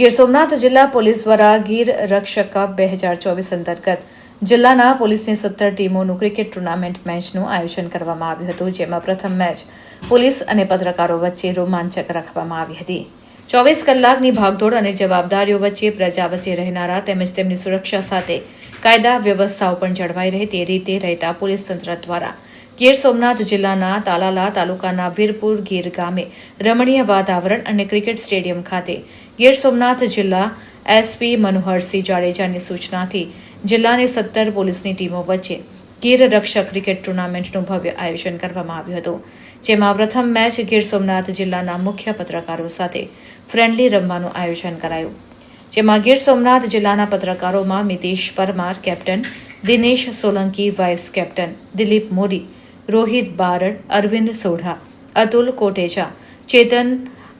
ગીર સોમનાથ જિલ્લા પોલીસ દ્વારા ગીર રક્ષક કપ બે હજાર ચોવીસ અંતર્ગત જિલ્લાના પોલીસની સત્તર ટીમોનું ક્રિકેટ ટુર્નામેન્ટ મેચનું આયોજન કરવામાં આવ્યું હતું, જેમાં પ્રથમ મેચ પોલીસ અને પત્રકારો વચ્ચે રોમાંચક રાખવામાં આવી હતી. ચોવીસ કલાકની ભાગદોડ અને જવાબદારીઓ વચ્ચે પ્રજા વચ્ચે રહેનારા તેમજ તેમની સુરક્ષા સાથે કાયદા વ્યવસ્થાઓ પણ જળવાઈ રહે તે રીતે રહેતા પોલીસ તંત્ર દ્વારા ગીર સોમનાથ જિલ્લાના તાલાલા તાલુકાના વીરપુર ગીર ગામે રમણીય વાતાવરણ અને ક્રિકેટ સ્ટેડિયમ ખાતે ગીર સોમનાથ જિલ્લા એસપી મનોહરસિંહ જાડેજાની સૂચનાથી જિલ્લાની સત્તર પોલીસની ટીમો વચ્ચે ગીર રક્ષક ક્રિકેટ ટુર્નામેન્ટનું ભવ્ય આયોજન કરવામાં આવ્યું હતું, જેમાં પ્રથમ મેચ ગીર સોમનાથ જિલ્લાના મુખ્ય પત્રકારો સાથે ફ્રેન્ડલી રમવાનું આયોજન કરાયું. જેમાં ગીર સોમનાથ જિલ્લાના પત્રકારોમાં Mitesh Parmar, captain Dinesh Solanki, vice captain Dilip Mori Rohit Barad, Arvind Sodha, Atul Kotecha, Chetan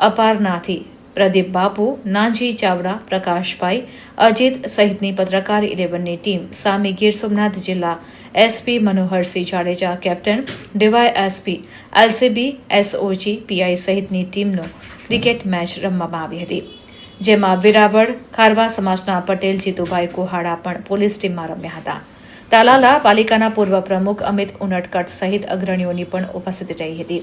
અપારનાથી Pradeep Bapu, Nanji Chavda, Prakashbhai, Ajit સહિતની પત્રકાર ઇલેવનની ટીમ, સામે ગીર સોમનાથ જિલ્લા SP Manoharsinh Jadeja, captain DY SP LCB, SOG, PI સહિતની ટીમનો ક્રિકેટ મેચ રમવામાં આવી હતી. જેમાં વિરાવળ, ખારવા સમાજના પટેલ, જીતુભાઈ કોહાડા પણ પોલીસ ટીમમાં રમ્યા હતા. તાલાલા પાલિકાના પૂર્વ પ્રમુખ અમિત ઉનટકટ સહિત અગ્રણીઓની પણ ઉપસ્થિતિ રહી હતી.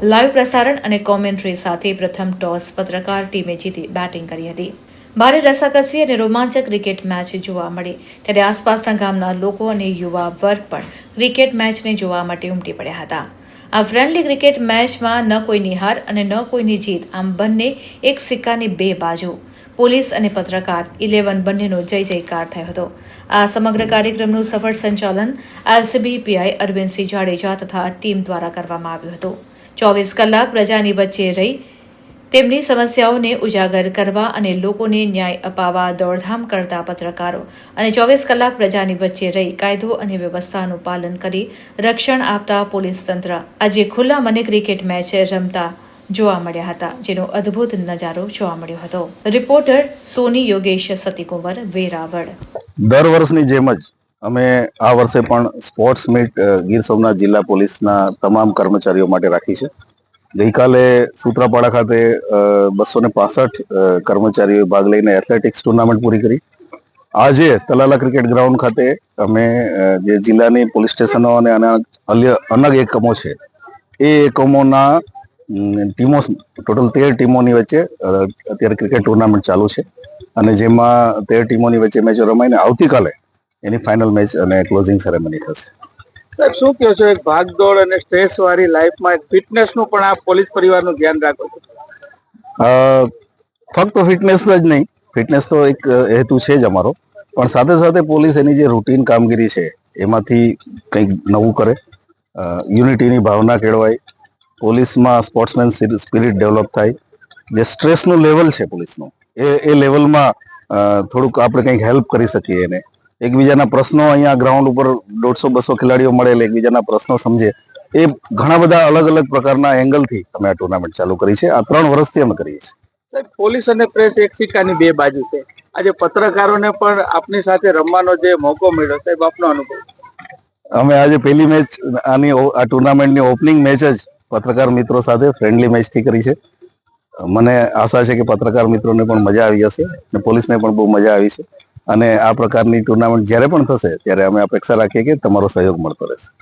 લાઈવ પ્રસારણ અને કોમેન્ટ્રી સાથે પ્રથમ ટોસ પત્રકાર ટીમે જીતી બેટિંગ કરી હતી. ભારે રસાકસી અને રોમાંચક ક્રિકેટ મેચ જોવા મળી. ત્યારે આસપાસના ગામના લોકો અને યુવા વર્ગ પણ ક્રિકેટ મેચને જોવા માટે ઉમટી પડ્યા હતા. આ ફ્રેન્ડલી ક્રિકેટ મેચમાં ન કોઈની હાર અને ન કોઈની જીત, આમ બંને એક સિક્કાની બે બાજુ. પોલીસ અને પત્રકાર ઇલેવન બંનેનો જય જયકાર થયો હતો. આ સમગ્ર કાર્યક્રમનું સફળ સંચાલન એલસીબી પીઆઈ અરવિંદસિંહ જાડેજા તથા ટીમ દ્વારા કરવામાં આવ્યું હતું. ચોવીસ કલાક પ્રજાની વચ્ચે રહી તેમની સમસ્યાઓને ઉજાગર કરવા અને લોકોને ન્યાય અપાવવા દોડધામ કરતા પત્રકારો અને ચોવીસ કલાક પ્રજાની વચ્ચે રહી કાયદો અને વ્યવસ્થાનું પાલન કરી રક્ષણ આપતા પોલીસ તંત્ર આજે ખુલ્લા મને ક્રિકેટ મેચ રમતા જોવા મળ્યા હતા, જેનો અદ્ભુત નજારો જોવા મળ્યો હતો. રિપોર્ટર સોની યોગેશ સતીકુંવર વેરાવળ. દર વર્ષની જેમ જ અમે આ વર્ષે પણ સ્પોર્ટ્સ મીટ ગીર સોમનાથ જિલ્લા પોલીસના તમામ કર્મચારીઓ માટે રાખી છે. ગઈકાલે સૂત્રાપાડા ખાતે બસો ને પાસઠ કર્મચારીઓએ ભાગ લઈને એથ્લેટિક્સ ટુર્નામેન્ટ પૂરી કરી. આજે તલાલા ક્રિકેટ ગ્રાઉન્ડ ખાતે અમે જે જિલ્લાની પોલીસ સ્ટેશનો અને અલગ એકમો છે, એ એકમોના ટીમો ટોટલ તેર ટીમોની વચ્ચે અત્યારે ક્રિકેટ ટુર્નામેન્ટ ચાલુ છે. અને જેમાં તેર ટીમોની વચ્ચે મેચો રમાઈને આવતીકાલે એની ફાઇનલ મેચ અને ક્લોઝિંગ સેરેમની થશે. સાહેબ શું કહો છો? એક ભાગદોડ અને સ્ટ્રેસ વાળી લાઈફમાં એક ફિટનેસનું પણ આ પોલીસ પરિવારનું ધ્યાન રાખો છો? ફક્ત ફિટનેસ જ નહીં. ફિટનેસ તો એક હેતુ છે જ અમારો. પણ સાથે સાથે પોલીસ એની જે રૂટીન કામગીરી છે એમાંથી કંઈક નવું કરે. યુનિટીની ભાવના કેળવાય. પોલીસમાં સ્પોર્ટ્સમેન સ્પિરિટ ડેવલપ થાય. જે સ્ટ્રેસનું લેવલ છે પોલીસનું એ એ લેવલમાં થોડુંક આપણે કંઈક હેલ્પ કરી શકીએ એને. એકબીજાના પ્રશ્નો અહીંયા ગ્રાઉન્ડ ઉપર દોઢસો બસો ખેલાડીઓ મળે એકબીજાના પ્રશ્નો સમજે. એ ઘણા બધા અલગ અલગ પ્રકારના એંગલથી અમે આ ટુર્નામેન્ટ ચાલુ કરી છે. આ ત્રણ વર્ષથી અમે કરીએ છીએ. સાહેબ પોલીસ અને પ્રેસ એક સિક્કાની બે બાજુ છે. આજે પત્રકારોને પણ આપની સાથે રમવાનો જે મોકો મળ્યો સાહેબ આપનો અનુભવ? અમે આજે પહેલી મેચ આની આ ટુર્નામેન્ટની ઓપનિંગ મેચ જ પત્રકાર મિત્રો સાથે ફ્રેન્ડલી મેચથી કરી છે. મને આશા છે કે પત્રકાર મિત્રોને પણ મજા આવી હશે અને પોલીસને પણ બહુ મજા આવી છે. અને આ પ્રકારની ટુર્નામેન્ટ જ્યારે પણ થશે, ત્યારે અમે અપેક્ષા રાખીએ કે તમારો સહયોગ મળતો રહેશે.